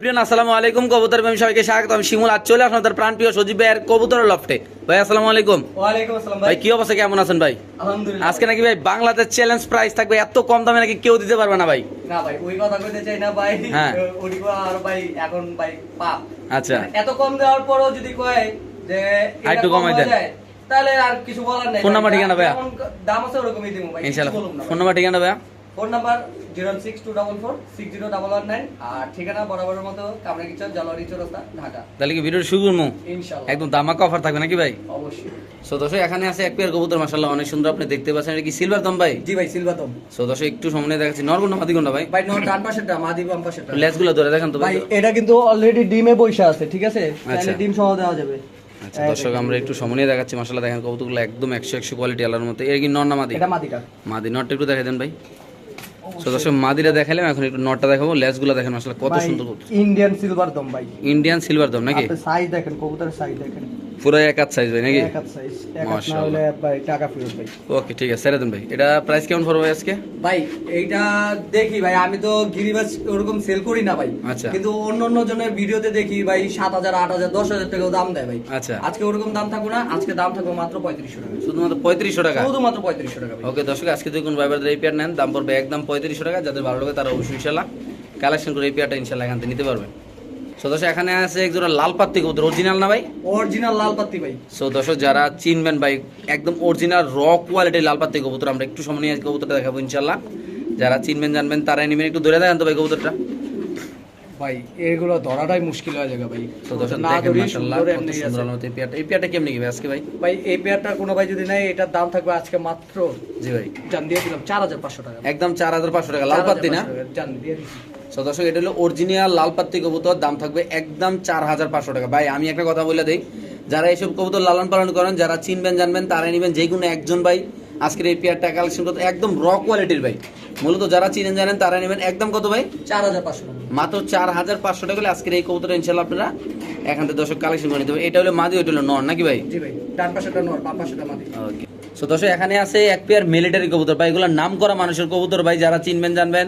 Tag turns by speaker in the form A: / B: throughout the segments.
A: প্রিয় আসসালামু আলাইকুম কবুতর প্রেমী সবাইকে স্বাগত। আমি শিমুল আজ চলে আসলাম তার প্রাণ প্রিয় সজীব ভাইয়ের কবুতর লফটে ভাই আসসালামু আলাইকুম। ভাই।
B: ভাই
A: কি অবস্থা কেমন আছেন ভাই? আজকে নাকি ভাই বাংলাদেশ চ্যালেঞ্জ প্রাইস থাকবে এত কম দামে নাকি কেউ দিতে পারবে না ভাই?
B: না ভাই ওই কথা কইতে চাই না ভাই।
A: হ্যাঁ।
B: আর ভাই এখন ভাই পাপ।
A: আচ্ছা।
B: এত কম দেওয়ার পরও যদি কয় যে কম
A: কমাই দেন।
B: তাহলে আর কিছু বলার নাই।
A: ফোন নাম্বার ঠিকানা ভাইয়া?
B: দাম আছে ওরকমই দিব ভাই
A: ইনশাআল্লাহ। ফোন নাম্বার ঠিকানা ভাইয়া?
B: Phone number zero six two double four six zero double one nine. আর ঠিকানা বরাবরের মতো কামরাগিচর জালোয়ারি চৌরাস্তা ঢাকা।
A: তাহলে কি ভিডিও শুরু করব
B: ইনশাআল্লাহ
A: একদম দামাকা অফার থাকবে নাকি ভাই?
B: অবশ্যই।
A: সো দর্শক এখানে আছে এক পেয়ার কবুতর অনেক সুন্দর আপনি দেখতে পাচ্ছেন। এটা কি সিলভার দম ভাই?
B: জি ভাই সিলভাতম
A: সো দর্শক একটু সামনে দেখাচ্ছি। নরগুন্ড মাদিগুন্ড ভাই?
B: ভাই নট ডান মাদি বাম
A: ধরে দেখেন তো ভাই।
B: এটা কিন্তু অলরেডি ডিমে বসে আছে ঠিক আছে?
A: আচ্ছা।
B: চাইলে ডিম সহ দেওয়া যাবে।
A: আচ্ছা দর্শক আমরা একটু সময় দেখাচ্ছি। মাসাল্লাহ দেখেন কবুতরগুলো একদম একশো একশো কোয়ালিটি আলার মতো। এর কি নর না মাদি?
B: এটা মাদিটা।
A: মাদি নটটা একটু দেখে দেন ভাই। তো দর্শক মাদিরা দেখালাম এখন একটু নটটা দেখাবো লেসগুলো দেখেন। আসলে কত সুন্দর
B: ইন্ডিয়ান সিলভার দম ভাই।
A: ইন্ডিয়ান সিলভার দম নাকি?
B: সাইজ দেখেন কবুতরের সাইজ দেখেন।
A: পুরো এক হাত সাইজ ভাই নাকি?
B: এক হাত সাইজ এক হাত না হলে ভাই টাকা ফেরত ভাই।
A: ওকে ঠিক আছে ছেড়ে দেন ভাই। এটা প্রাইস কেমন পড়বে আজকে?
B: ভাই এইটা দেখি ভাই আমি তো গিরিবাজ ওরকম সেল করি না ভাই।
A: আচ্ছা।
B: কিন্তু অন্য অন্য জনের ভিডিওতে দেখি ভাই সাত হাজার আট হাজার দশ হাজার টাকাও দাম দেয় ভাই।
A: আচ্ছা।
B: আজকে ওরকম দাম থাকব না আজকে দাম থাকব মাত্র পঁয়ত্রিশশো টাকা।
A: শুধুমাত্র পঁয়ত্রিশশো টাকা?
B: শুধুমাত্র পঁয়ত্রিশশো টাকা
A: ওকে দর্শক আজকে যদি কোনো ভাইবারদের এই পেয়ার নেন দাম পড়বে একদম পঁয়ত্রিশশো টাকা যাদের ভালো লাগে তারা অবশ্যই ইনশাল্লাহ কালেকশন করে এই পেয়ারটা ইনশাল্লাহ এখান থেকে নিতে পারবেন। সো দর্শক এখানে আছে এক জোড়া লাল পাত্তি কবুতর। অরিজিনাল না ভাই?
B: অরিজিনাল লাল পাত্তি ভাই।
A: সো দর্শক যারা চিনবেন ভাই একদম অরিজিনাল র কোয়ালিটির লাল পাত্তি কবুতর আমরা একটু সময় নিয়ে কবুতরটা দেখাবো ইনশাল্লাহ যারা চিনবেন জানবেন তারাই নেবেন। একটু ধরে দেখান তো ভাই কবুতরটা।
B: ভাই এগুলো ধরাটাই মুশকিল হয়ে যাবে ভাই।
A: তো দর্শক দেখেন মাশাআল্লাহ কত সুন্দর
B: আছে।
A: এই পেয়ারটা। এই পেয়ারটা কেমনি কি ভাই আজকে ভাই?
B: ভাই এই পেয়ারটা কোনো ভাই যদি নেয় এটার দাম থাকবে আজকে মাত্র
A: জি ভাই।
B: জান দিয়ে দিলাম চার হাজার পাঁচশো টাকা।
A: একদম চার হাজার পাঁচশো টাকা লাল পাত্তি না?
B: জান দিয়ে দিছি।
A: সো দর্শক এটা হলো অরিজিনাল লাল পাত্তি কবুতর। দাম থাকবে একদম চার হাজার পাঁচশো টাকা। ভাই আমি একটা কথা বলে দিই যারা এইসব কবুতর লালন পালন করেন যারা চিনবেন জানবেন তারাই নেবেন যে কোনো একজন ভাই আজকের এই পেয়ারটা কালেকশন করতে। একদম র কোয়ালিটির ভাই। মূলত যারা চিনেন জানেন তারাই নেবেন। একদম কত ভাই?
B: চার হাজার পাঁচশো
A: মাত্র চার হাজার পাঁচশো টাকা হলে আজকের এই কবুতর ইনশাল্লাহ আপনারা এখান থেকে দর্শক কালেকশন করে নিতে এটা হলো মাদি ওইটা হলো নর নাকি ভাই?
B: জি ভাই ডান পাশেটা নর বাম পাশেটা মাদি।
A: ওকে সো দর্শক এখানে আছে এক পেয়ার মিলিটারি কবুতর। ভাই এগুলো নাম করা মানুষের কবুতর ভাই যারা চিনবেন জানবেন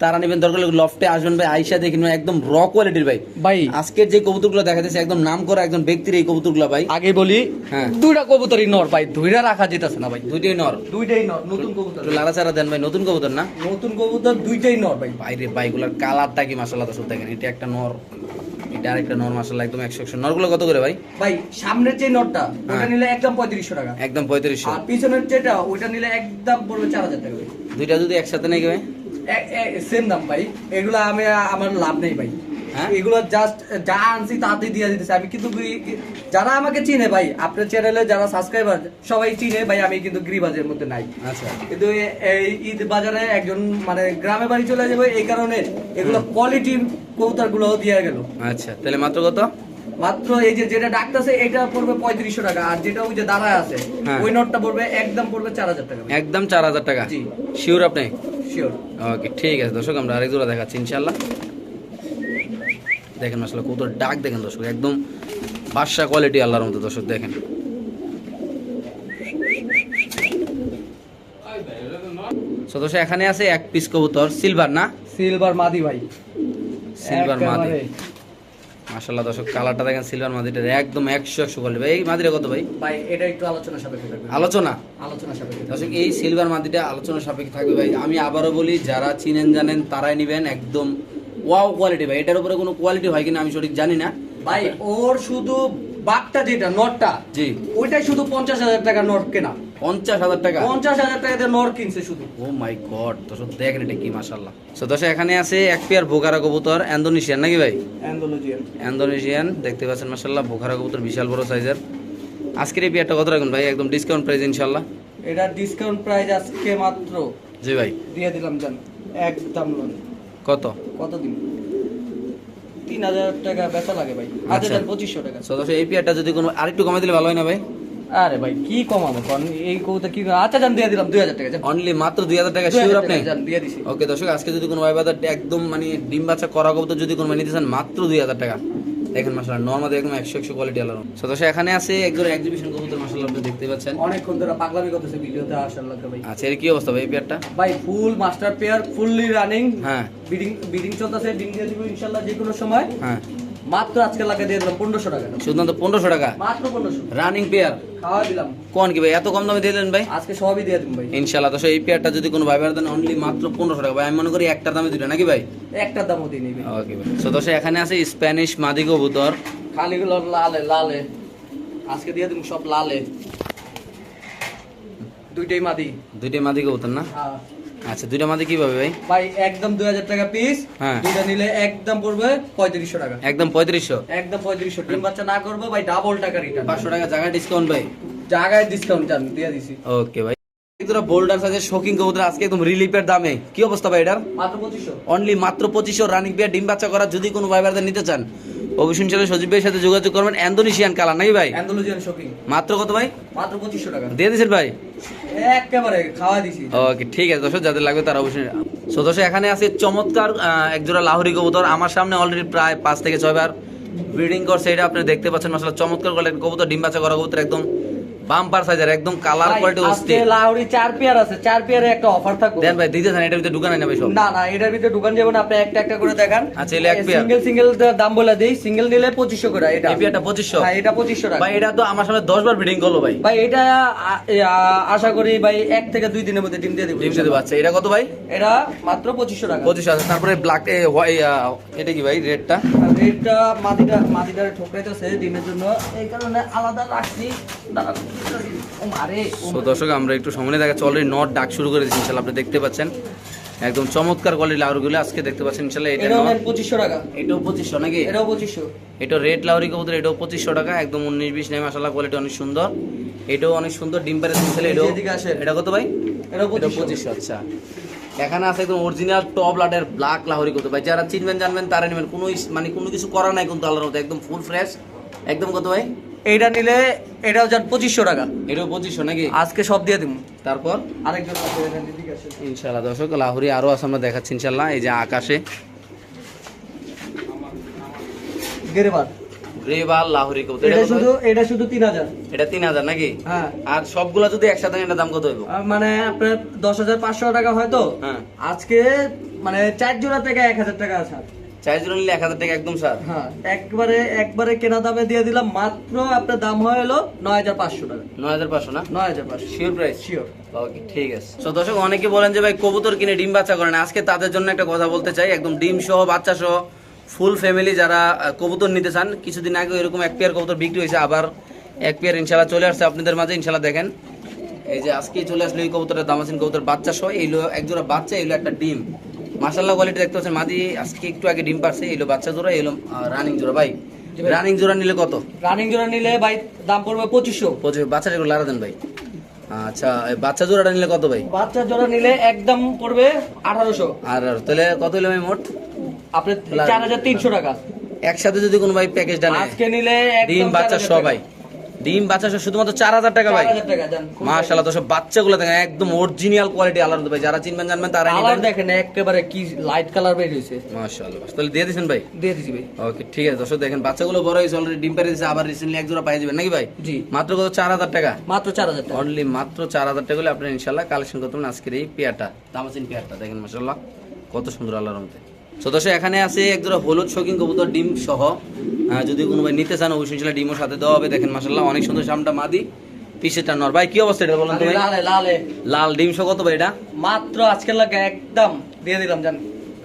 A: তারা নেবেন। দরকার হলে লফটে আসবেন ভাই আইসা দেখে নেবেন। একদম র কোয়ালিটির ভাই।
B: ভাই।
A: আজকের যে কবুতরগুলো দেখা যাচ্ছে একদম নাম করা একজন ব্যক্তির এই কবুতরগুলো ভাই।
B: আগে বলি
A: হ্যাঁ।
B: দুইটা কবুতরই নর ভাই দুইটা রাখা যেতেছে না ভাই।
A: দুইটাই নর।
B: দুইটাই নর নতুন কবুতর।
A: একটু লাড়াচাড়া দেন ভাই নতুন কবুতর না?
B: নতুন কবুতর দুইটাই নর ভাই।
A: বাইরে বাইগুলার কালারটা কি মাসাল্লাহ দর্শক দেখেন। এটা একটা নর এটা আরেকটা নর মাসাল্লাহ একদম একশো একশো। নরগুলো কত করে ভাই?
B: ভাই সামনের যে ওটা
A: হ্যাঁ।
B: নিলে একদম পঁয়ত্রিশশো টাকা।
A: একদম পঁয়ত্রিশশো।
B: আর পিছনের যেটা ওইটা নিলে একদম পড়বে চার হাজার টাকা।
A: দুইটা যদি একসাথে নেই ভাই?
B: সেম দাম ভাই। এগুলো আমি আমার লাভ নেই ভাই।
A: হ্যাঁ?
B: এগুলো জাস্ট যা আনছি তাতেই দিয়ে দিতেছে। আমি কিন্তু যারা আমাকে চিনে ভাই আপনার চ্যানেলে যারা সাবস্ক্রাইবার সবাই চিনে ভাই আমি কিন্তু গিরিবাজের মধ্যে নাই।
A: আচ্ছা।
B: কিন্তু এই ঈদ বাজারে একজন মানে গ্রামে বাড়ি চলে যাবে এই কারণে এগুলো কোয়ালিটির কবুতরগুলো দিয়ে গেল।
A: আচ্ছা তাহলে মাত্র কত?
B: মাত্র এই যে যেটা ডাকতেছে এটা পড়বে পঁয়ত্রিশশো টাকা। আর যেটা ওই যে দাঁড়ায় আছে
A: হ্যাঁ।
B: ওই নোটটা পড়বে একদম পড়বে চার হাজার টাকা
A: একদম চার হাজার টাকা?
B: জি।
A: শিওর আপনি? ওকে ঠিক আছে দর্শক আমরা আরেক জোড়া দেখাচ্ছি ইনশাল্লাহ দেখেন আসলে কত ডাক দেখেন দর্শক একদম বাদশা কোয়ালিটি আল্লাহর মতো দর্শক দেখেন। সদস্য দর্শক এখানে আছে এক পিস কবুতর সিলভার না?
B: সিলভার মাদি ভাই।
A: সিলভার মাদি। মাশাল্লাহ দর্শক কালারটা দেখেন সিলভার মাদিটা একদম একশো একশো কোয়ালিটি ভাই এই মাদিটা কত ভাই?
B: ভাই এটা একটু আলোচনা সাপেক্ষে থাকবে।
A: আলোচনা?
B: আলোচনা সাপেক্ষে
A: দর্শক এই সিলভার মাদিটা আলোচনা সাপেক্ষে থাকবে ভাই। আমি আবারও বলি যারা চিনেন জানেন তারাই নিবেন একদম ওয়াও কোয়ালিটি ভাই এটার উপরে কোনো কোয়ালিটি হয় কিনা আমি সঠিক জানি না।
B: ভাই ওর শুধু বাঘটা যেটা নটটা
A: জি।
B: ওইটাই শুধু পঞ্চাশ হাজার টাকা নট কেনা।
A: পঞ্চাশ হাজার টাকা।
B: পঞ্চাশ হাজার টাকা দিয়ে নর কিনছে শুধু।
A: ও মাই গড দর্শক দেখেন এটা কি সো দর্শক এখানে আছে এক পেয়ার বোকারা কবুতর ইন্দোনেশিয়ান নাকি ভাই? দেখতে পাচ্ছেন মাশাল্লাহ বোকারা কবুতর বিশাল বড় সাইজের। আজকের এই পেয়ারটা কত রাখুন ভাই? একদম ডিসকাউন্ট প্রাইস ইনশাল্লাহ
B: এটা ডিসকাউন্ট প্রাইস আজকে মাত্র।
A: জি ভাই।
B: দিয়ে দিলাম জান একদম
A: কত?
B: কত দিন? তিন হাজার টাকা বেচা লাগে ভাই।
A: আচ্ছা।
B: পঁচিশশো টাকা।
A: এই পেয়ারটা যদি কোনো আরেকটু কমাই দিলে ভালো হয় না ভাই?
B: আরে ভাই কি কমাবো এই কৌতা কি আচ্ছা জান দিয়ে দিলাম দুই হাজার টাকা
A: অনলি মাত্র দুই হাজার টাকা শিওর আপনি?
B: দিয়ে দিছি।
A: ওকে দর্শক আজকে যদি কোনো ভাই বাজার একদম মানে ডিম বাচ্চা করা কবুতর যদি কোনো নিতে চান মাত্র দুই হাজার টাকা। দেখেন মাসাল্লাহ নর্মাল একদম একশো একশো কোয়ালিটি আলাদা। সো দর্শক এখানে আছে একজন এক্সিবিশন কবুতর মাসাল্লাহ আপনি দেখতে পাচ্ছেন।
B: অনেকক্ষণ ধরে পাগলামি করতেছে ভিডিওতে আসার লাগে ভাই।
A: আচ্ছা এর কি অবস্থা ভাই পেয়ারটা?
B: ভাই full master pair fully running
A: হ্যাঁ।
B: বিডিং বিডিং চলতেছে ডিম দিয়ে দিব ইনশাল্লাহ যে কোনো সময়।
A: হ্যাঁ।
B: মাত্র আজকে লাগে দিয়ে দিলাম পনেরোশো টাকা।
A: শুধুমাত্র পনেরোশো টাকা?
B: মাত্র পনেরোশো।
A: রানিং পেয়ার
B: খাওয়া দিলাম।
A: কোন কি ভাই? এত কম দামে দিলেন ভাই?
B: আজকে সবই দিয়ে দিব ভাই।
A: ইনশাল্লাহ তো এই পেয়ারটা যদি কোনো ভাই দেন অনলি মাত্র পনেরোশো টাকা ভাই আমি মনে করি একটার দামে দুটো নাকি ভাই?
B: একটা দামও দিয়ে নিবি।
A: ওকে ভাই। সো দর্শক এখানে আছে স্প্যানিশ মাদি কবুতর।
B: খালি গুলো লালে লালে। আজকে দিয়ে দিব সব লালে। দুইটাই মাদি।
A: দুইটা মাদি কবুতর না?
B: হ্যাঁ।
A: আচ্ছা দুইটা ভাই?
B: ভাই একদম দুই হাজার টাকা পিস
A: হ্যাঁ।
B: দুইটা নিলে একদম পড়বে পঁয়ত্রিশশো টাকা।
A: একদম পঁয়ত্রিশশো?
B: একদম পঁয়ত্রিশশো। ডিম বাচ্চা না করব ভাই ডাবল টাকা রিটার্ন
A: পাঁচশো টাকা জায়গা ডিসকাউন্ট ভাই?
B: জায়গায় ডিসকাউন্ট জান দিয়ে দিছি।
A: ওকে ভাই। তোরা বোল্ডার সাথে শোকিং কবুতর আজকে একদম রিলিফের দামে। কি অবস্থা ভাই এটার?
B: মাত্র পঁচিশশো।
A: অনলি মাত্র পঁচিশশো রানিং পেয়ার ডিম বাচ্চা করা যদি কোনো ভাই নিতে চান। অবশ্যই চ্যানেল সজীব ভাইয়ের সাথে যোগাযোগ করবেন। অ্যান্দোনেশিয়ান কালার নাকি ভাই?
B: অ্যান্দোনেশিয়ান
A: মাত্র কত ভাই?
B: মাত্র পঁচিশশো টাকা।
A: দিয়ে দিয়েছেন ভাই?
B: একেবারে খাওয়া দিছি।
A: ওকে ঠিক আছে দর্শক যাদের লাগবে তারা অবশ্যই সো দর্শক এখানে আছে চমৎকার একজোড়া লাহোরি কবুতর। আমার সামনে অলরেডি প্রায় পাঁচ থেকে ছয়বার ব্রিডিং করছে। এটা আপনি দেখতে পাচ্ছেন মশলা চমৎকার করলেন কবুতর ডিম বাচ্চা করা কবুতর একদম। বাম্পার সাইজের একদম কালার কোয়ালিটি অস্থির।
B: লাউরি চার পেয়ার আছে চার পেয়ারে একটা অফার থাকবে।
A: দেন ভাই দিতে চান এটার ভিতরে ঢুকানো না ভাই সব?
B: না না এটার ভিতরে দোকান যাবেন আপনি একটা একটা করে দেখান।
A: আচ্ছা, এলে এক পেয়ার।
B: সিঙ্গেল সিঙ্গেল দাম বলে দিই সিঙ্গেল নিলে পঁচিশশো করে এটা।
A: এই পেয়ারটা পঁচিশশো?
B: হ্যাঁ এটা পঁচিশশো টাকা।
A: ভাই এটা তো আমার সামনে দশ বার ব্রিডিং করল ভাই।
B: ভাই এটা আশা করি ভাই এক থেকে দুই দিনের মধ্যে ডিম দিয়ে দেবো
A: ডিম দিতে পারছে এটা কত ভাই?
B: এটা মাত্র পঁচিশশো টাকা।
A: পঁচিশ হাজার তারপরে ব্ল্যাক এটা কি ভাই রেডটা
B: রেটটা মাদিটা মাদিটা ঠোকরাইতেছে ডিমের জন্য। এই কারণে আলাদা রাখছি।
A: সো দর্শক আমরা একটু সামনে দেখাচ্ছি অলরেডি নট ডাক শুরু করে দিচ্ছি ইনশাল্লাহ আপনি দেখতে পাচ্ছেন। একদম চমৎকার কোয়ালিটি লাউরগুলো আজকে দেখতে পাচ্ছেন ইনশাল্লাহ এটা
B: এটাও
A: নট
B: নেন পঁচিশশো টাকা।
A: এটাও পঁচিশশো নাকি?
B: এটাও পঁচিশশো।
A: এটা রেড লাউরি কবুতর এটাও পঁচিশশো টাকা একদম উনিশ বিশ নেই মাসাল্লাহ কোয়ালিটি অনেক সুন্দর। এটাও অনেক সুন্দর ডিম পারে ছেলে এটাও। এটা কত ভাই?
B: এটাও
A: এটা
B: পঁচিশশো।
A: পঁচিশশো আচ্ছা। এখানে আছে একদম অরিজিনাল টপ লাটের ব্ল্যাক লাহোরি কত ভাই যারা চিনবেন জানবেন তারা নেবেন। কোনো মানে কোনো কিছু করা নাই কিন্তু আল্লাহর মতো একদম ফুল ফ্রেশ একদম কত ভাই?
B: এইটা নিলে এটাও যান পঁচিশশো টাকা।
A: এটাও পঁচিশশো নাকি?
B: আজকে সব দিয়ে দিব
A: তারপর?
B: আরেকজন।
A: ইনশাল্লাহ দর্শক লাহোরি আরও আছে আমরা দেখাচ্ছি ইনশাল্লাহ এই যে আকাশে।
B: গেরেবার
A: রেবাল লাহোরি কবুতর এটা
B: এটা শুধু এটা
A: এটা নাকি?
B: হ্যাঁ।
A: আর সবগুলা যদি একসাথে এটার দাম কত হইব?
B: মানে আপনার দশ হাজার পাঁচশো টাকা হয়তো
A: হ্যাঁ।
B: আজকে মানে চার জোড়া থেকে এক হাজার টাকা আছে।
A: নিলে এক হাজার টাকা একদম স্যার।
B: হ্যাঁ একবারে একবারে কেনা দামে দিয়ে দিলাম মাত্র আপনার দাম হয় হলো নয় হাজার পাঁচশো টাকা।
A: নয় হাজার পাঁচশো না?
B: নয় হাজার পাঁচশো।
A: শিওর প্রাইস
B: শিওর
A: ওকে ঠিক আছে। তো দর্শক অনেকে বলেন যে ভাই কবুতর কিনে ডিম বাচ্চা করেন আজকে তাদের জন্য একটা কথা বলতে চাই একদম ডিম সহ বাচ্চা সহ ফুল ফ্যামিলি যারা কবুতর নিতে চান কিছুদিন আগে এরকম এক পেয়ার কবুতর বিক্রি হয়েছে আবার এক পেয়ার ইনশাল্লাহ চলে আসছে আপনাদের মাঝে ইনশাল্লাহ দেখেন। এই যে আজকে চলে আসলো এই কবুতরের দাম আছেন কবুতর বাচ্চা সহ এইলো একজোড়া বাচ্চা এইলো একটা ডিম। মাসাল্লাহ কোয়ালিটি দেখতে পাচ্ছেন। মাদি আজকে একটু আগে ডিম পারছে এইলো বাচ্চা জোড়া এইলো রানিং জোড়া। ভাই রানিং জোড়া নিলে কত?
B: রানিং জোড়া নিলে ভাই দাম পড়বে পঁচিশশো।
A: পঁচিশ বাচ্চাটা একটু লারা দেন ভাই। আচ্ছা এই বাচ্চা জোড়াটা নিলে কত ভাই?
B: বাচ্চা জোড়া নিলে একদম পড়বে আঠারোশো।
A: আর আর তাহলে কত হলো ভাই মোট?
B: আপনার চার হাজার তিনশো টাকা।
A: একসাথে যদি কোনো ভাই প্যাকেজটা নেয়
B: আজকে নিলে একদম
A: ডিম বাচ্চা
B: 4,000
A: সবাই। ডিম বাচ্চা শুধুমাত্র চার হাজার টাকা ভাই।
B: 4,000 টাকা যান
A: মাশাল্লাহ তো সব বাচ্চাগুলো দেখেন একদম অরিজিনাল কোয়ালিটি আলাদা ভাই যারা চিনবেন জানবেন তারা
B: কালার দেখেন একেবারে কি লাইট কালার বের হয়েছে।
A: মাশাল্লাহ তাহলে দিয়ে দিয়েছেন ভাই?
B: দিয়ে দিছি ভাই।
A: ওকে ঠিক আছে দর্শক দেখেন বাচ্চাগুলো বড় হয়েছে অলরেডি ডিম পেরে দিয়েছে আবার রিসেন্টলি এক জোড়া পাই যাবেন নাকি ভাই?
B: জি।
A: মাত্র কত? চার হাজার টাকা।
B: মাত্র চার হাজার টাকা।
A: অনলি মাত্র চার হাজার টাকা হলে আপনি ইনশাল্লাহ কালেকশন করতে পারেন আজকের এই পেয়ারটা দামাচিন পেয়ারটা দেখেন মাসাল্লাহ কত সুন্দর আল্লাহর মধ্যে তো দর্শক এখানে আছে একজোড়া হলুদ শৌখিন কবুতর ডিম সহ। যদি কোনো ভাই নিতে চান অবশ্যই ইনশাল্লাহ ডিমও সাথে দেওয়া হবে। দেখেন মাসাল্লাহ অনেক সুন্দর সামটা মাদি পিসেরটা নর। ভাই কি অবস্থা এটা বলেন তো ভাই?
B: লালে
A: ডিম সহ কত ভাই এটা?
B: মাত্র আজকের লাগে একদম দিয়ে দিলাম জান।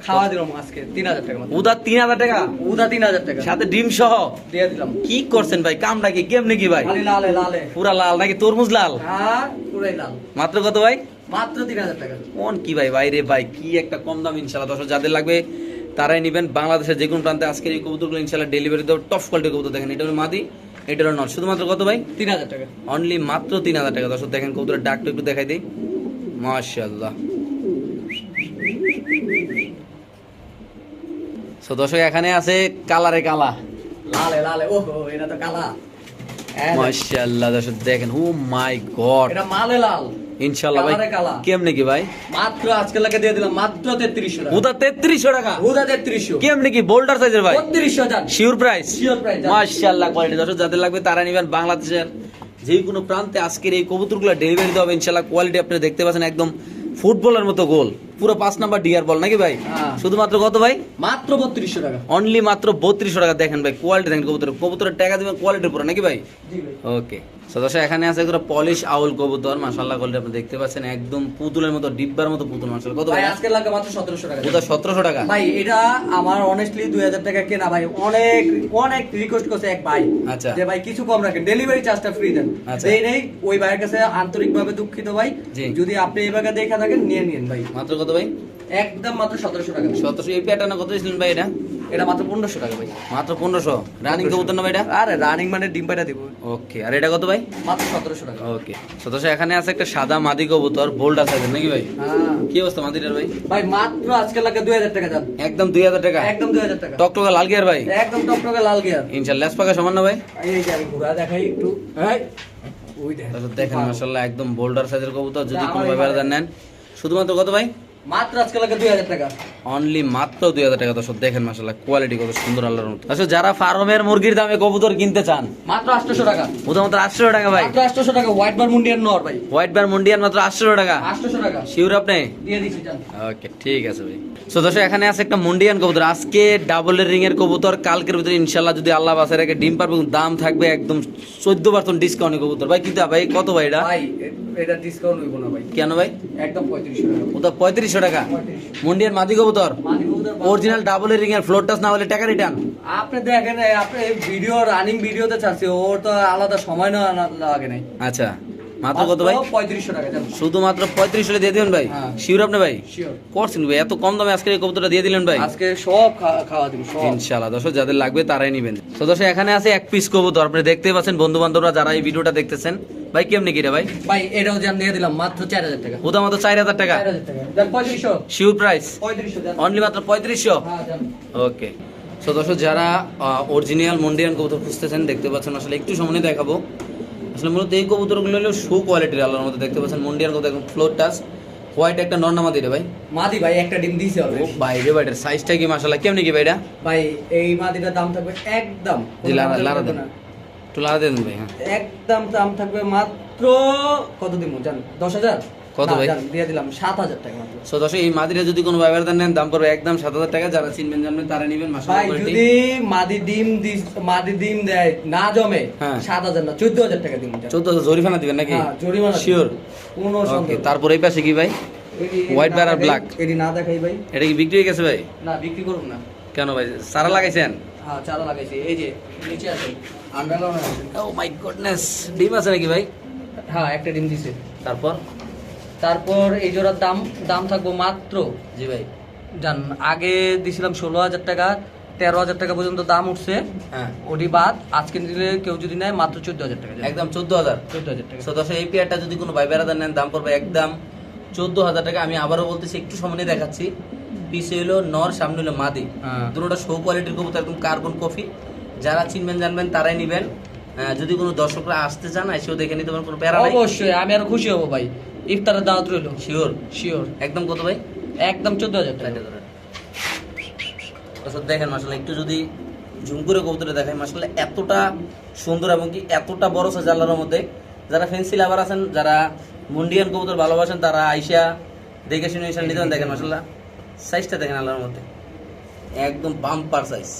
B: খাওয়া দিলাম আজকে তিন হাজার টাকা
A: উদা তিন হাজার টাকা?
B: উদা তিন হাজার টাকা।
A: সাথে ডিম সহ?
B: দিয়ে দিলাম।
A: কি করছেন ভাই? কামটা কি কেমনে কি ভাই?
B: খালি লালে লালে।
A: পুরা লাল নাকি তরমুজ লাল?
B: হ্যাঁ পুরাই লাল।
A: মাত্র কত ভাই?
B: মাত্র তিন হাজার টাকা।
A: কোন কি ভাই বাইরে ভাই কি একটা কম দাম ইনশাল্লাহ দর্শক যাদের লাগবে তারাই নেবেন বাংলাদেশের যে কোনো প্রান্তে। আজকের এই কবুতরগুলো ইনশাল্লাহ ডেলিভারি দেবো টপ কোয়ালিটির কবুতর দেখেন। এটা হলো মাদি এটা হলো নট শুধুমাত্র কত ভাই?
B: তিন হাজার টাকা।
A: অনলি মাত্র তিন হাজার টাকা। দর্শক দেখেন কবুতরের ডাকটা একটু দেখাই দিই। মাশাল্লাহ তো দর্শক এখানে আছে কালারে কালা।
B: লালে লালে। ও এটা তো কালা।
A: মাশাল্লাহ দর্শক দেখেন। ও মাই গড
B: এটা মালে লাল।
A: ইনশাল্লাহ ভাই। কেমনে কি ভাই?
B: মাত্র আজকে লাগে দিয়ে দিলাম মাত্র তেত্রিশশো টাকা।
A: উদা তেত্রিশশো টাকা?
B: হুদা তেত্রিশশো।
A: কেমনে কি বোল্ডার সাইজের ভাই?
B: বত্রিশশো যান
A: শিওর প্রাইস
B: Sure price,
A: মাশাআল্লাহ কোয়ালিটি দর্শক যাদের লাগবে তারা নিবেন বাংলাদেশের যে কোনো প্রান্তে। আজকের এই কবুতরগুলো ডেলিভারি দেওয়া হবে। ইনশাআল্লাহ কোয়ালিটি আপনি দেখতে পাচ্ছেন একদম ফুটবলের মতো গোল। পুরো পাঁচ নাম্বার ডিয়ার বল নাকি ভাই?
B: হ্যাঁ।
A: শুধুমাত্র কত ভাই?
B: মাত্র বত্রিশশো টাকা।
A: অনলি মাত্র বত্রিশশো টাকা। দেখেন ভাই কোয়ালিটি দেখেন কবুতর কবুতরের টাকা দিবেন কোয়ালিটির উপরে নাকি ভাই? ওকে সদস্য এখানে আছে একটা পলিশ আউল কবুতর। মাশাআল্লাহ কোয়ালিটি আপনি দেখতে পাচ্ছেন। একদম পুতুলের মতো ডিব্বার মতো পুতুল মাশাআল্লাহ। কত ভাই?
B: আজকে লাগে মাত্র সতেরোশো টাকা।
A: ওটা সতেরোশো টাকা?
B: ভাই এটা আমার অনেস্টলি দুই হাজার টাকা কেনা ভাই অনেক অনেক রিকোয়েস্ট করছে এক ভাই।
A: আচ্ছা।
B: যে ভাই কিছু কম রাখেন। ডেলিভারি চার্জটা ফ্রি দেন।
A: আচ্ছা।
B: এই নেই ওই ভাইয়ের কাছে আন্তরিক ভাবে দুঃখিত ভাই। যদি আপনি এই ভাগে দেখে থাকেন নিয়ে নিন ভাই।
A: মাত্র কত ভাই?
B: একদম মাত্র সতেরোশো টাকা।
A: সতেরোশো। এই প্যাটার্নে কত দিয়েছিলেন ভাই এটা?
B: এটা মাত্র পনেরোশো টাকা ভাই।
A: মাত্র পনেরোশো। রানিং কবুতর না ভাই এটা?
B: আরে রানিং মানে ডিম পাইটা দিব।
A: ওকে আর এটা কত ভাই?
B: মাত্র সতেরোশো টাকা।
A: ওকে সদস্য এখানে আছে একটা সাদা মাদি কবুতর বোল্ডার সাইজের নাকি ভাই?
B: হ্যাঁ।
A: কি অবস্থা মাদিটার ভাই?
B: ভাই মাত্র আজকে লাগে দুই হাজার টাকা যান।
A: একদম দুই হাজার টাকা?
B: একদম দুই হাজার টাকা।
A: টকটকা লাল গিয়ার ভাই?
B: একদম টকটকে লাল গিয়ার।
A: ইনশাল্লাহ লেস পাকা সমান না ভাই?
B: এই যে ঘুরা দেখাই একটু। দেখেন
A: একদম বোল্ডার সাইজের কবুতর যদি কোনো ব্যাপারে নেন। শুধুমাত্র কত ভাই?
B: মাত্র আজকে লাগে দুই হাজার টাকা।
A: অনলি মাত্র দুই হাজার টাকা দর্শক দেখেন মাসাল্লাহ কোয়ালিটি কত সুন্দর আল্লাহর মতো আসলে যারা ফার্মের মুরগির দামে কবুতর কিনতে চান
B: মাত্র আটশোশো টাকা।
A: ওটা মাত্র আটশো টাকা ভাই।
B: মাত্র আটশোশো টাকা হোয়াইট বার মুন্ডিয়ান নর ভাই।
A: হোয়াইট বার মুন্ডিয়ান মাত্র আটশো টাকা।
B: আটশোশো টাকা।
A: শিওর আপনি?
B: দিয়ে দিচ্ছি
A: ওকে ঠিক আছে ভাই। সো দর্শক এখানে আছে একটা মুন্ডিয়ান কবুতর। আজকে ডাবল রিং এর কবুতর কালকের ভিতরে ইনশাল্লাহ যদি আল্লাহ রেখে ডিম পারবে দাম থাকবে একদম চোদ্দ পার্সেন্ট ডিসকাউন্ট কবুতর। ভাই কিন্তু ভাই? কত ভাই এটা?
B: ডিসকাউন্ট হইব না ভাই।
A: কেন ভাই?
B: একদম পঁয়ত্রিশশো টাকা।
A: ওটা পঁয়ত্রিশশো টাকা। মুন্ডিয়ার মাদি কবুতর। অরিজিনাল ডাবল রিং এর ফ্লোর টাচ না হলে টাকা রিটার্ন
B: আপনি দেখেন আপনি ভিডিও রানিং ভিডিওতে চাচ্ছি ওর তো আলাদা সময় না- লাগে নাই।
A: আচ্ছা। মাত্র কত ভাই?
B: পঁয়ত্রিশশো টাকা
A: শুধুমাত্র পঁয়ত্রিশ হলে দিয়ে দিবেন ভাই?
B: হ্যাঁ।
A: শিওর আপনি ভাই? করছেন ভাই এত কম দামে আজকে এই কবুতরটা দিয়ে দিলেন ভাই?
B: আজকে সব খাওয়া দিব সব।
A: ইনশাআল্লাহ দর্শক যাদের লাগবে তারাই নেবেন। তো দর্শক এখানে আছে এক পিস কবুতর আপনি দেখতেই পাচ্ছেন বন্ধু বান্ধবরা যারা এই ভিডিওটা দেখতেছেন। ভাই কেমনি কি রে ভাই?
B: ভাই এটাও জান দিয়ে দিলাম মাত্র চার হাজার টাকা।
A: ওটা মাত্র টাকা?
B: পঁয়ত্রিশশো।
A: শিওর প্রাইস
B: পঁয়ত্রিশশো জান
A: অনলি মাত্র পঁয়ত্রিশশো?
B: হ্যাঁ জান
A: ওকে সো দর্শক যারা অরিজিনাল মন্ডিয়ান কবুতর খুঁজতেছেন দেখতে পাচ্ছেন আসলে একটু সামনে দেখাবো। আসলে মূলত এই কবুতরগুলো হলো শো কোয়ালিটির আলোর মধ্যে দেখতে পাচ্ছেন মন্ডিয়ান কবুতর একদম ফ্লোর টাচ হোয়াইট একটা নর্না মাদি রে ভাই।
B: মাদি ভাই একটা ডিম দিয়েছে
A: ও ভাই রে ভাইটার সাইজটা কি মাশাআল্লাহ কেমনে কি ভাইটা
B: ভাই এই মাদিটার দাম থাকবে একদম।
A: জি, লারা- লারা দেন। একটু লারা দেন ভাই হ্যাঁ।
B: একদম দাম থাকবে মাত্র কত দিব জান? দশ হাজার?
A: কত ভাই?
B: দিয়ে দিলাম সাত হাজার টাকা
A: সো দর্শক এই মাদিরা যদি কোনো নেন দাম পড়বে একদম সাত হাজার টাকা। যারা চিনবেন জানবেন তারা নেবেন
B: ভাই যদি মাদি ডিম মাদি ডিম দেয় না জমে
A: হ্যাঁ।
B: সাত হাজার না চোদ্দ হাজার টাকা দিব
A: চোদ্দ হাজার জরিমানা দিবেন নাকি?
B: হ্যাঁ, জরিমানা
A: শিওর
B: কোনো
A: তারপর এই পাশে কি ভাই?
B: না
A: bar আর black?
B: এটি না দেখাই ভাই।
A: এটা কি বিক্রি হয়ে গেছে ভাই?
B: না বিক্রি করুন না।
A: কেন ভাই? সারা লাগাইছেন?
B: হ্যাঁ চারা লাগাইছি। এই যে নিচে আছে। আন্ডারগ্রাউন্ড আছে।
A: ও মাই গডনেস ডিম আছে নাকি ভাই?
B: হ্যাঁ একটা ডিম দিছে।
A: তারপর?
B: তারপর এই জোড়ার দাম দাম থাকব মাত্র?
A: জি ভাই।
B: জান আগে দিছিলাম ষোলো হাজার টাকা তেরো হাজার টাকা পর্যন্ত দাম উঠছে।
A: হ্যাঁ।
B: ওটি বাদ আজকে নিলে কেউ যদি নেয় মাত্র চোদ্দ হাজার টাকা।
A: একদম চোদ্দ হাজার।
B: চোদ্দ হাজার টাকা।
A: সো দর্শক এই পেয়ারটা যদি কোনো ভাই বেড়াদার নেন দাম পড়বে একদম চোদ্দ হাজার টাকা। আমি আবারও বলতেছি একটু সামনে দেখাচ্ছি। পিছে হলো নর সামনে হলো মাদি।
B: হ্যাঁ।
A: দুটোটা শো কোয়ালিটির কবুতর একদম কার্বন কফি যারা চিনবেন জানবেন তারাই নেবেন। যদি কোনো দর্শকরা আসতে চান এসেও দেখে নিতে পারেন কোনো প্যারা
B: অবশ্যই আমি আর খুশি হব ভাই। ইফতারের দাওয়াত রইল।
A: শিওর
B: শিওর
A: একদম কত ভাই?
B: একদম চোদ্দ হাজার টাকা।
A: ধরেন। দর্শক দেখেন মাসাল্লাহ একটু যদি ঝুম করে কবুতরে দেখেন মাসাল্লাহ এতটা সুন্দর এবং কি এতটা বড় সাইজ আল্লাহর মধ্যে যারা ফেন্সি লাভার আছেন যারা মুন্ডিয়ান কবুতর ভালোবাসেন তারা আইসা দেখে শুনে এসে নিতে। দেখেন মাসাল্লাহ সাইজটা দেখেন আল্লাহর মধ্যে একদম বাম্পার সাইজ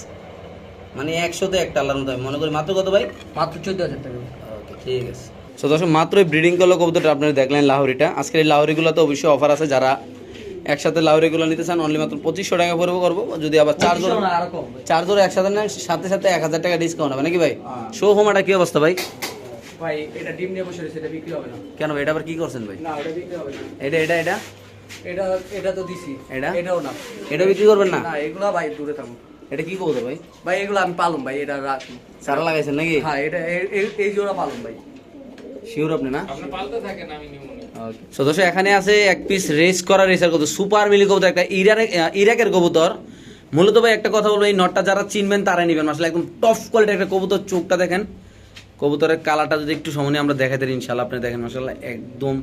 A: মানে একশোতে একটা আল্লাহর মধ্যে মনে করি মাত্র কত ভাই?
B: মাত্র চোদ্দ হাজার টাকা।
A: ওকে ঠিক আছে। সো দর্শক মাত্র ব্রিডিং করল কবুতরটা আপনারা দেখলেন লাহরিটা। আজকের এই লাহোরিগুলোতে অবশ্যই অফার আছে। যারা একসাথে লাহোরিগুলো নিতে চান অনলি মাত্র পঁচিশশো টাকা পড়ব করব। যদি আবার চার
B: ভাই।
A: চার জোড়া একসাথে নেন সাথে সাথে এক হাজার টাকা ডিসকাউন্ট হবে। নাকি ভাই?
B: হ্যাঁ।
A: শো হোমাটা কি অবস্থা ভাই?
B: ভাই এটা ডিম নিয়ে বসে এটা বিক্রি হবে না।
A: কেন ভাই এটা আবার কি করছেন ভাই?
B: না এটা বিক্রি হবে না।
A: এটা এটা এটা?
B: এটা এটা তো দিছি।
A: এটা?
B: এটাও না।
A: এটা বিক্রি করবেন না?
B: না এগুলা ভাই দূরে থাকুন
A: এটা কি কবুতর ভাই?
B: ভাই এগুলো আমি পালুম ভাই এটা রাখুন
A: সারা লাগাইছেন নাকি?
B: হ্যাঁ এটা এই জোড়া পালুম ভাই।
A: শিওর আপনি না? সদস্য এখানে আছে এক পিস রেস করা রেসার কবুতর সুপার মিলি কবুতর একটা ইরানের ইরাকের কবুতর। মূলত ভাই একটা কথা বলব এই নটটা যারা চিনবেন তারাই নেবেন। আসলে একদম টপ কোয়ালিটির একটা কবুতর চোখটা দেখেন। কবুতরের কালারটা যদি একটু সময় আমরা দেখাতে ইনশাল্লাহ আপনি দেখেন মাসাল্লাহ একদম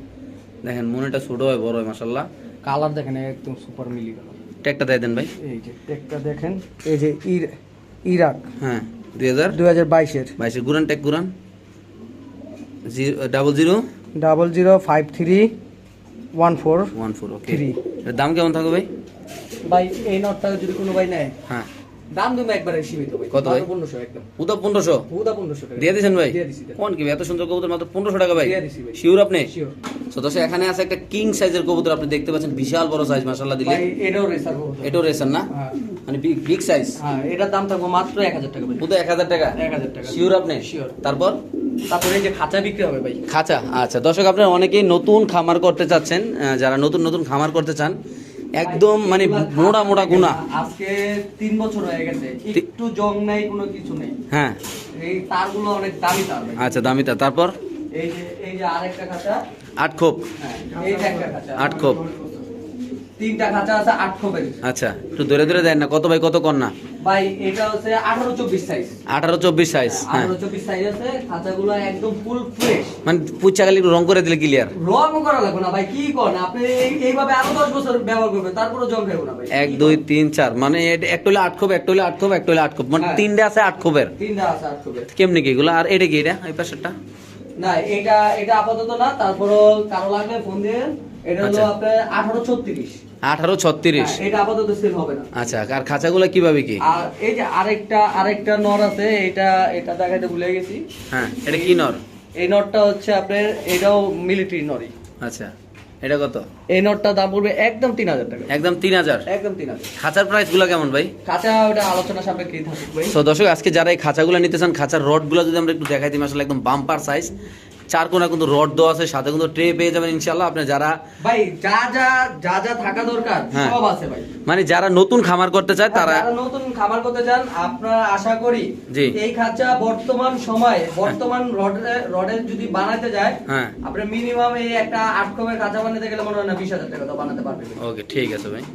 A: দেখেন মনেটা ছোট হয় বড় হয় মাসাল্লাহ
B: কালার দেখেন একদম সুপার মিলি কালার
A: ট্যাগটা দিয়ে দেন ভাই।
B: এই যে টেকটা দেখেন এই যে ইর- ইরাক
A: হ্যাঁ দুই হাজার
B: দুই হাজার বাইশের।
A: বাইশে গুরান tag গুরান double zero
B: double zero five three one four
A: one four okay
B: Three।
A: দাম কেমন থাকবে ভাই?
B: ভাই এই নটটা যদি কোনো ভাই নেয়
A: হ্যাঁ।
B: দাম তুমি একবারে সীমিত ভাই।
A: কত ভাই?
B: পনেরোশো একদম।
A: উদা পনেরোশো?
B: হুদা পনেরোশো টাকা।
A: দিয়ে দিয়েছেন ভাই?
B: দিয়ে দিছি,
A: কোন কি এত সুন্দর কবুতর মাত্র পনেরোশো টাকা ভাই।
B: দিয়ে দিছি ভাই।
A: শিওর আপনি?
B: Sure।
A: তো দর্শক এখানে আছে একটা কিং সাইজের কবুতর আপনি দেখতে পাচ্ছেন বিশাল বড় সাইজ দিলে।
B: এটাও রেসার
A: এটাও রেসার না?
B: হ্যাঁ।
A: মানে বিগ বিগ সাইজ
B: হ্যাঁ এটার দাম থাকবে মাত্র এক হাজার টাকা ভাই।
A: উদা টাকা?
B: এক হাজার টাকা।
A: শিওর আপনি?
B: Sure।
A: তারপর?
B: তারপরে এই যে খাঁচা বিক্রি হবে ভাই।
A: খাঁচা আচ্ছা। দর্শক আপনারা অনেকেই নতুন খামার করতে চাচ্ছেন যারা নতুন নতুন খামার করতে চান একদম মানে মোড়া মোড়া গুণা।
B: আজকে তিন বছর হয়ে গেছে। একটু জং নাই কোনো কিছু নেই।
A: হ্যাঁ।
B: এই তারগুলো অনেক দামি তার
A: আচ্ছা দামিতা তারপর?
B: এই যে এই যে আরেকটা খাঁচা।
A: আট খোপ।
B: হ্যাঁ, এই একটা খাঁচা।
A: আট খোপ।
B: তিনটা খাঁচা আছে আট খোপের
A: আচ্ছা একটু ধরে ধরে দেন না কত ভাই কত কন্যা?
B: ভাই এটা হচ্ছে আঠারো চব্বিশ সাইজ
A: আঠারো চব্বিশ সাইজ হ্যাঁ
B: আঠারো চব্বিশ সাইজ আছে খাঁচাগুলো একদম ফুল ফ্রেশ
A: মানে পুচ্ছা খালি রং করে দিলে ক্লিয়ার
B: রং করা লাগবে না ভাই কি আপনি এইভাবে আরও দশ বছর ব্যবহার করবেন তারপরে জং খাইবো না ভাই।
A: এক দুই তিন চার মানে একটা হলে আট খোপ একটা হলে আট খোপ একটা হলে আট খোপ মানে
B: হ্যাঁ।
A: তিনটে আছে আট খোপের।
B: তিনটা আছে আট খোপের।
A: কেমনি কি এগুলো? আর এটা কি এটা এই পাশেরটা?
B: না এটা এটা আপাতত না তারপরও কারও লাগলে ফোন দিয়ে এটা হলো
A: আচ্ছা।
B: আপনার আঠারো ছত্রিশ।
A: আঠারো ছত্রিশ।
B: এটা আপাতত সেল হবে না।
A: আচ্ছা আর খাঁচাগুলো কীভাবে কি?
B: আর এই যে আরেকটা আরেকটা নর আছে এটা এটা দেখাতে ভুলে গেছি।
A: হ্যাঁ এটা কি নর?
B: এই নটটা হচ্ছে আপনার এটাও মিলিটারি নরই।
A: আচ্ছা এটা কত?
B: এই নটটা দাম পড়বে একদম তিন হাজার টাকা।
A: একদম তিন হাজার?
B: একদম তিন হাজার।
A: খাঁচার প্রাইসগুলো কেমন ভাই?
B: কাঁচা ওটা আলোচনা সাপেক্ষে থাকবে
A: তো দর্শক আজকে যারা এই খাঁচাগুলো নিতে চান খাঁচার রডগুলো যদি আমরা একটু দেখাই দিই আসলে একদম বাম্পার সাইজ চার কোনা কিন্তু রড দেওয়া আছে সাথে কিন্তু ট্রে পেয়ে যাবেন ইনশাল্লাহ আপনি যারা
B: ভাই যা যা যা যা থাকা দরকার
A: হ্যাঁ।
B: সব আছে ভাই।
A: মানে যারা নতুন খামার করতে চায় তারা
B: নতুন খামার করতে চান আপনারা আশা করি। এই খাঁচা বর্তমান সময়ে বর্তমান রডে রডে যদি বানাতে যায়
A: হ্যাঁ।
B: আপনি মিনিমাম এই একটা আট কমের খাঁচা বানাতে গেলে মনে হয় না বিশ হাজার টাকা তো বানাতে পারবেন।
A: ওকে ঠিক আছে ভাই।